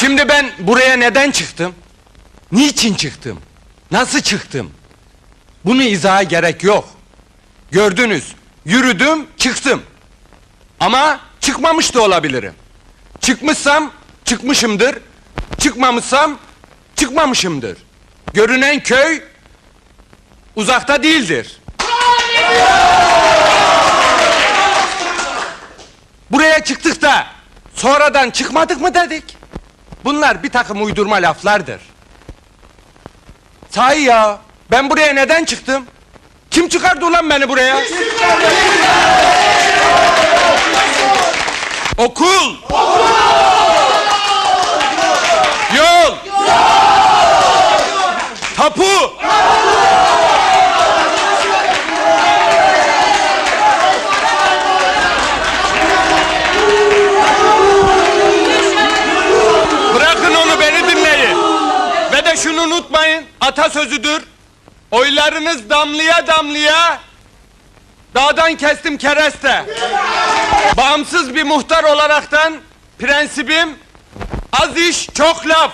Şimdi ben buraya neden çıktım? Niçin çıktım? Nasıl çıktım? Bunu izaha gerek yok. Gördünüz, yürüdüm, çıktım. Ama çıkmamış da olabilirim. Çıkmışsam çıkmışımdır. Çıkmamışsam çıkmamışımdır. Görünen köy uzakta değildir. Buraya çıktık da sonradan çıkmadık mı dedik? Bunlar bir takım uydurma laflardır. Sahi ya ben buraya neden çıktım? Kim çıkardı ulan beni buraya? Okul! Yol! Tapu! De şunu unutmayın. Atasözüdür. Oylarınız damlaya damlaya dağdan kestim kereste. Bağımsız bir muhtar olaraktan prensibim az iş çok laf.